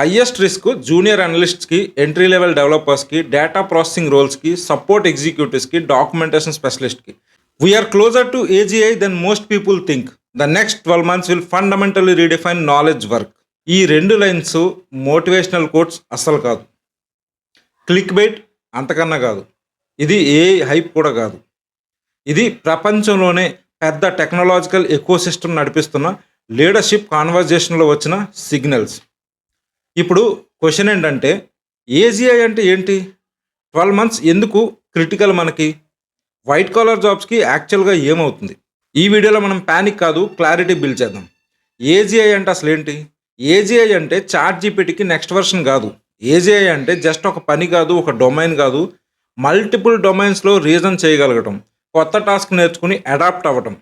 Highest risk junior అనలిస్ట్స్కి entry level డెవలపర్స్కి data processing రోల్స్కి సపోర్ట్ ఎగ్జిక్యూటివ్స్కి documentation స్పెషలిస్ట్కి. We're closer to AGI then most people think the next twelve months will fundamentally redefine knowledge work ఈ రెండు lines motivational quotes అస్సలు కాదు. Click bait అంతకన్నా కాదు. ఇది ఏ హైప్ కూడా కాదు. ఇది ప్రపంచంలోనే పెద్ద టెక్నాలజికల్ ఎకో సిస్టమ్ నడిపిస్తున్న లీడర్షిప్ కాన్వర్జేషన్లో వచ్చిన సిగ్నల్స్ ఇప్పుడు క్వశ్చన్ ఏంటంటే ఏజీఐ అంటే ఏంటి? ట్వెల్వ్ మంత్స్ ఎందుకు క్రిటికల్ మనకి? వైట్ కాలర్ జాబ్స్కి యాక్చువల్గా ఏమవుతుంది? ఈ వీడియోలో మనం ప్యానిక్ కాదు క్లారిటీ బిల్డ్ చేద్దాం. ఏజీఐ అంటే అసలు ఏంటి? ఏజీఐ అంటే చాట్ జీపీటీకి నెక్స్ట్ వర్షన్ కాదు. ఏజీఐ అంటే జస్ట్ ఒక పని కాదు ఒక డొమైన్ కాదు మల్టిపుల్ డొమైన్స్లో రీజన్ చేయగలగటం కొత్త టాస్క్ నేర్చుకుని అడాప్ట్ అవ్వటం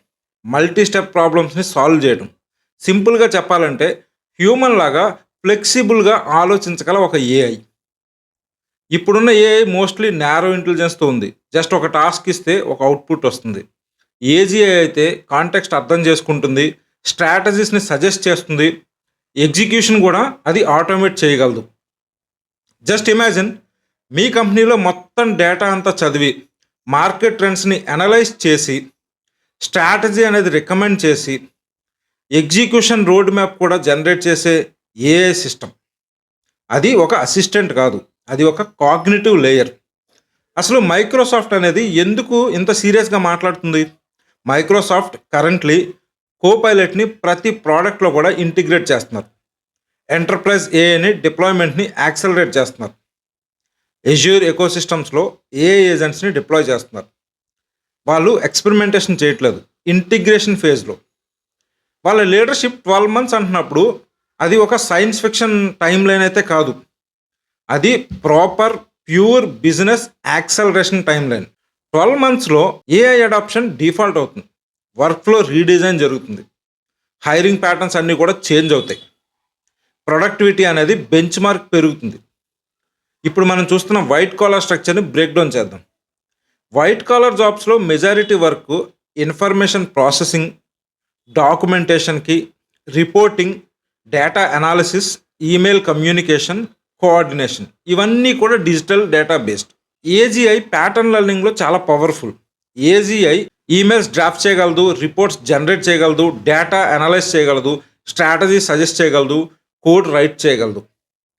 మల్టీ స్టెప్ ప్రాబ్లమ్స్ని సాల్వ్ చేయటం. సింపుల్గా చెప్పాలంటే హ్యూమన్ లాగా ఫ్లెక్సిబుల్గా ఆలోచించగల ఒక ఏఐ ఇప్పుడున్న ఏఐ మోస్ట్లీ నేరో ఇంటెలిజెన్స్తో ఉంది జస్ట్ ఒక టాస్క్ ఇస్తే ఒక అవుట్పుట్ వస్తుంది. ఏజీఐ అయితే కాంటెక్స్ట్ అర్థం చేసుకుంటుంది స్ట్రాటజీస్ని సజెస్ట్ చేస్తుంది ఎగ్జిక్యూషన్ కూడా అది ఆటోమేట్ చేయగలదు. జస్ట్ ఇమాజిన్ మీ కంపెనీలో మొత్తం డేటా అంతా చదివి మార్కెట్ ట్రెండ్స్ని అనలైజ్ చేసి స్ట్రాటజీ అనేది రికమెండ్ చేసి ఎగ్జిక్యూషన్ రోడ్ మ్యాప్ కూడా జనరేట్ చేసే ఏ సిస్టమ్? అది ఒక అసిస్టెంట్ కాదు. అది ఒక కాగ్నిటివ్ లేయర్. అసలు మైక్రోసాఫ్ట్ అనేది ఎందుకు ఇంత సీరియస్గా మాట్లాడుతుంది? మైక్రోసాఫ్ట్ కరెంట్లీ కోపైలట్ని ప్రతి ప్రోడక్ట్లో కూడా ఇంటిగ్రేట్ చేస్తున్నారు. ఎంటర్ప్రైజ్ ఏఐని డిప్లాయ్మెంట్ని యాక్సలరేట్ చేస్తున్నారు. ఎజ్యూర్ ఎకోసిస్టమ్స్లో ఏ ఏజెంట్స్ని డిప్లాయ్ చేస్తున్నారు. వాళ్ళు ఎక్స్పెరిమెంటేషన్ చేయట్లేదు. ఇంటిగ్రేషన్ ఫేజ్లో. వాళ్ళ లీడర్షిప్ ట్వెల్వ్ మంత్స్ అంటున్నప్పుడు అది ఒక సైన్స్ ఫిక్షన్ టైం లైన్ అయితే కాదు. అది proper pure business acceleration timeline twelve మంత్స్లో ఏఐ అడాప్షన్ డిఫాల్ట్ అవుతుంది. వర్క్లో రీడిజైన్ జరుగుతుంది. హైరింగ్ ప్యాటర్న్స్ అన్నీ కూడా చేంజ్ అవుతాయి. ప్రొడక్టివిటీ అనేది బెంచ్ మార్క్ పెరుగుతుంది. ఇప్పుడు మనం చూస్తున్న వైట్ కాలర్ స్ట్రక్చర్ని బ్రేక్ డౌన్ చేద్దాం. వైట్ కాలర్ జాబ్స్లో majority work information processing డాక్యుమెంటేషన్కి reporting data analysis email communication coordination ఇవన్నీ కూడా digital data based AGI pattern లెర్నింగ్లో చాలా పవర్ఫుల్ ఏజీఐ ఈమెయిల్స్ డ్రాఫ్ట్ చేయగలదు రిపోర్ట్స్ జనరేట్ చేయగలదు డేటా అనలైజ్ చేయగలదు స్ట్రాటజీ సజెస్ట్ చేయగలదు కోడ్ రైట్ చేయగలదు.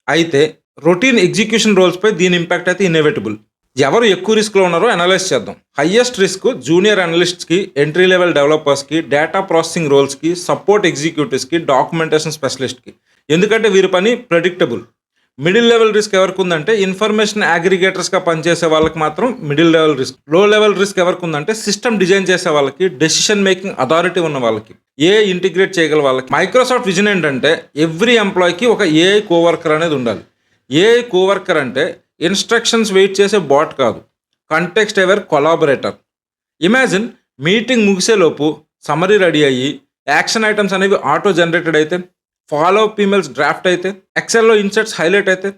అయితే రొటీన్ ఎగ్జిక్యూషన్ రోల్స్పై దీని ఇంపాక్ట్ అయితే ఇన్నోవేటబుల్ ఎవరు ఎక్కువ రిస్క్లో ఉన్నారో అనలైజ్ చేద్దాం. హయ్యెస్ట్ రిస్క్ జూనియర్ అనలిస్ట్స్కి ఎంట్రీ లెవెల్ డెవలపర్స్కి డేటా ప్రాసెసింగ్ రోల్స్కి సపోర్ట్ ఎగ్జిక్యూటివ్స్కి డాక్యుమెంటేషన్ స్పెషలిస్ట్కి ఎందుకంటే వీరి పని ప్రెడిక్టబుల్ మిడిల్ లెవెల్ రిస్క్ ఎవరికి ఉందంటే ఇన్ఫర్మేషన్ అగ్రిగేటర్స్గా పనిచేసే వాళ్ళకి మాత్రం మిడిల్ లెవెల్ రిస్క్లో లెవెల్ రిస్క్ ఎవరికి ఉందంటే సిస్టమ్ డిజైన్ చేసే వాళ్ళకి డెసిషన్ మేకింగ్ అథారిటీ ఉన్న వాళ్ళకి ఏ ఇంటిగ్రేట్ చేయగల వాళ్ళకి. మైక్రోసాఫ్ట్ విజన్ ఏంటంటే ఎవ్రీ ఎంప్లాయీకి ఒక ఏఐ కోవర్కర్ అనేది ఉండాలి. ఏఐ కోవర్కర్ అంటే ఇన్స్ట్రక్షన్స్ వెయిట్ చేసే బాట్ కాదు. Context aware? Collaborator. Imagine meeting ముగిసేలోపు summary ready అయ్యి యాక్షన్ ఐటమ్స్ అనేవి ఆటో జనరేటెడ్ అయితే ఫాలో అప్ ఈమెయిల్స్ డ్రాఫ్ట్ అయితే ఎక్సెల్లో ఇన్సర్ట్స్ హైలైట్ అయితే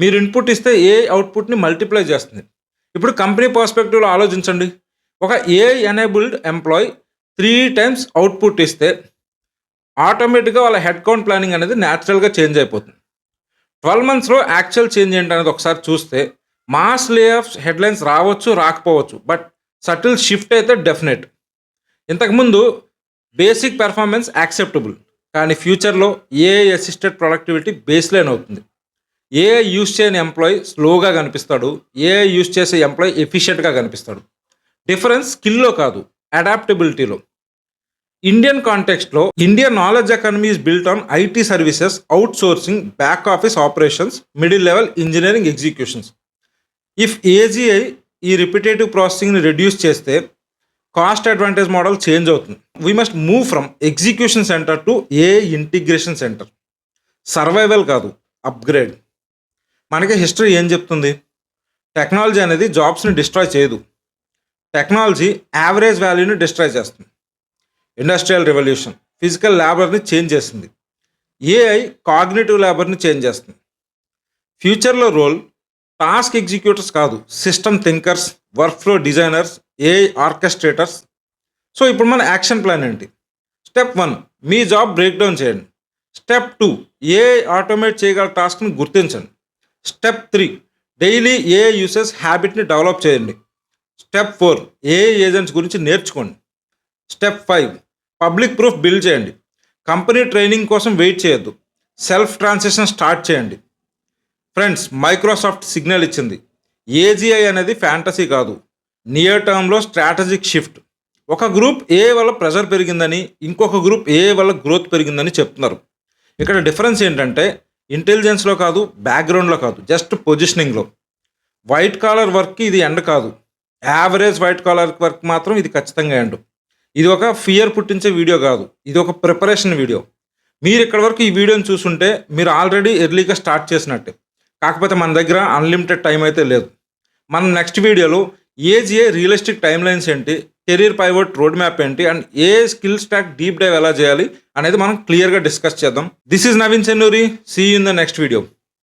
మీరు ఇన్పుట్ ఇస్తే ఏ అవుట్పుట్ని మల్టిప్లై చేస్తుంది. ఇప్పుడు కంపెనీ పర్స్పెక్టివ్లో ఆలోచించండి. ఒక AI enabled employee three times output ఇస్తే ఆటోమేటిక్గా వాళ్ళ హెడ్ కౌంట్ ప్లానింగ్ అనేది న్యాచురల్గా చేంజ్ అయిపోతుంది. ట్వెల్వ్ మంత్స్లో యాక్చువల్ చేంజ్ ఏంటనేది ఒకసారి చూస్తే మాస్ లే ఆఫ్ హెడ్లైన్స్ రావచ్చు రాకపోవచ్చు బట్ సటిల్ షిఫ్ట్ అయితే డెఫినెట్. ఇంతకుముందు బేసిక్ పెర్ఫార్మెన్స్ యాక్సెప్టబుల్ కానీ ఫ్యూచర్లో AI assisted productivity baseline అవుతుంది. ఏ యూస్ చేయని ఎంప్లాయీ స్లోగా కనిపిస్తాడు ఏ యూస్ చేసే ఎంప్లాయీ ఎఫిషియెంట్గా కనిపిస్తాడు. డిఫరెన్స్ స్కిల్లో కాదు అడాప్టబిలిటీలో. Indian కాంటెక్స్ట్లో Indian knowledge economy is built on IT services outsourcing back office operations middle level engineering executions if AGI ఈ రిపిటేటివ్ ప్రాసెసింగ్ని రెడ్యూస్ చేస్తే కాస్ట్ అడ్వాంటేజ్ మోడల్ చేంజ్ అవుతుంది. We must move from execution centre to AI integration centre survival కాదు upgrade మనకి history ఏం చెప్తుంది? Technology అనేది జాబ్స్ని డిస్ట్రాయ్ చేయదు. టెక్నాలజీ యావరేజ్ వాల్యూని డిస్ట్రాయ్ చేస్తుంది. ఇండస్ట్రియల్ రెవల్యూషన్ ఫిజికల్ లేబర్ని చేంజ్ చేసింది ఏఐ కాగ్నేటివ్ లేబర్ని చేంజ్ చేస్తుంది. ఫ్యూచర్లో రోల్ టాస్క్ ఎగ్జిక్యూటర్స్ కాదు system thinkers workflow designers AI orchestrators so ఇప్పుడు మన యాక్షన్ ప్లాన్ ఏంటి? స్టెప్ వన్ మీ జాబ్ బ్రేక్ డౌన్ చేయండి స్టెప్ టూ ఏఐ ఆటోమేట్ చేయగల టాస్క్ని గుర్తించండి. Step three daily AI uses హ్యాబిట్ని develop చేయండి. స్టెప్ ఫోర్ ఏ ఏజెంట్స్ గురించి నేర్చుకోండి. Step five public proof build చేయండి. కంపెనీ ట్రైనింగ్ కోసం వెయిట్ చేయొద్దు. సెల్ఫ్ ట్రాన్సాక్షన్ స్టార్ట్ చేయండి. ఫ్రెండ్స్ మైక్రోసాఫ్ట్ సిగ్నల్ ఇచ్చింది. ఏజీఐ అనేది ఫ్యాంటసీ కాదు. నియర్ టర్మ్లో స్ట్రాటజిక్ షిఫ్ట్. ఒక గ్రూప్ ఏ వల్ల ప్రెషర్ పెరిగిందని ఇంకొక గ్రూప్ ఏ వల్ల గ్రోత్ పెరిగిందని చెప్తున్నారు. ఇక్కడ డిఫరెన్స్ ఏంటంటే ఇంటెలిజెన్స్లో కాదు బ్యాక్గ్రౌండ్లో కాదు జస్ట్ పొజిషనింగ్లో. వైట్ కాలర్ వర్క్కి ఇది ఎండ్ కాదు. యావరేజ్ వైట్ కాలర్ వర్క్ మాత్రం ఇది ఖచ్చితంగా ఎండు. ఇది ఒక ఫియర్ పుట్టించే వీడియో కాదు. ఇది ఒక ప్రిపరేషన్ వీడియో మీరు ఇక్కడ వరకు ఈ వీడియోని చూసుంటే మీరు ఆల్రెడీ ఎర్లీగా స్టార్ట్ చేసినట్టే. కాకపోతే మన దగ్గర అన్లిమిటెడ్ టైం అయితే లేదు. మనం నెక్స్ట్ వీడియోలో ఏజిఏ రియలిస్టిక్ టైం లైన్స్ ఏంటి కెరీర్ పైవర్ట్ రోడ్ మ్యాప్ ఏంటి and AI skill stack deep dive ఎలా చేయాలి అనేది మనం క్లియర్గా డిస్కస్ చేద్దాం. This is Naveen Chennuri see in the next video